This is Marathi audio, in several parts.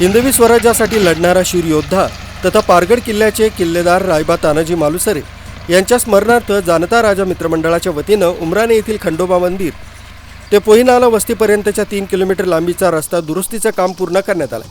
Hindavi स्वराज्यासाठी लढणारा शूर योद्धा तथा पारगड किल्ल्याचे किल्लेदार रायबा तानाजी मालुसरे यांच्या स्मरणार्थ जानता राजा मित्रमंडळाच्या वतीनं उमराणे येथील खंडोबा मंदिर ते पोहिनाला वस्तीपर्यंतच्या तीन किलोमीटर लांबीचा रस्ता दुरुस्तीचं काम पूर्ण करण्यात आलं.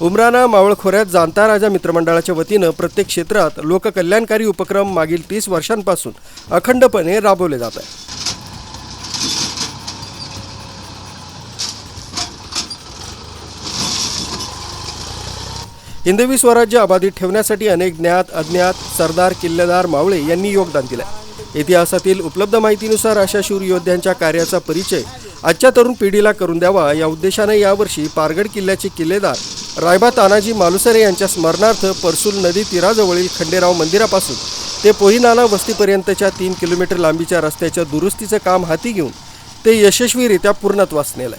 उमराणा मावळखोऱ्यात जाणता राजा मित्रमंडळाच्या वतीनं प्रत्येक क्षेत्रात लोककल्याणकारी उपक्रम मागील तीस वर्षांपासून अखंडपणे राबवले जात आहे हिंदवी स्वराज्य अबाधित ठेवण्यासाठी अनेक ज्ञात अज्ञात सरदार किल्लेदार मावळे यांनी योगदान दिलं इतिहासातील उपलब्ध माहितीनुसार अशा शूर योद्ध्यांच्या कार्याचा परिचय आजच्या तरुण पिढीला करून द्यावा या उद्देशाने यावर्षी पारगड किल्ल्याचे किल्लेदार रायबा तानाजी मालुसरे यांच्या स्मरणार्थ परसूल नदी तीराजवळील खंडेराव मंदिरापासून ते पोहीनाला वस्तीपर्यंतच्या तीन किलोमीटर लांबीच्या रस्त्याच्या दुरुस्तीचं काम हाती घेऊन ते यशस्वीरित्या पूर्णत्वास नेलं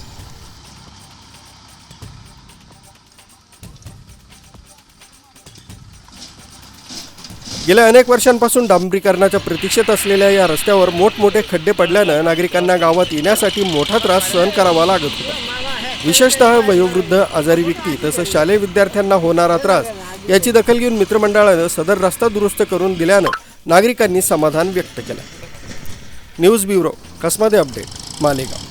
गेल्या अनेक वर्षांपासून डांबरीकरणाच्या प्रतीक्षेत असलेल्या या रस्त्यावर मोठमोठे खड्डे पडल्यानं नागरिकांना गावात येण्यासाठी मोठा त्रास सहन करावा लागत होता. विशेषतः वयोवृद्ध आजारी व्यक्ती तसंच शालेय विद्यार्थ्यांना होणारा त्रास याची दखल घेऊन मित्रमंडळानं सदर रस्ता दुरुस्त करून दिल्यानं नागरिकांनी समाधान व्यक्त केलं. न्यूज ब्युरो कसमध्ये अपडेट मालेगाव.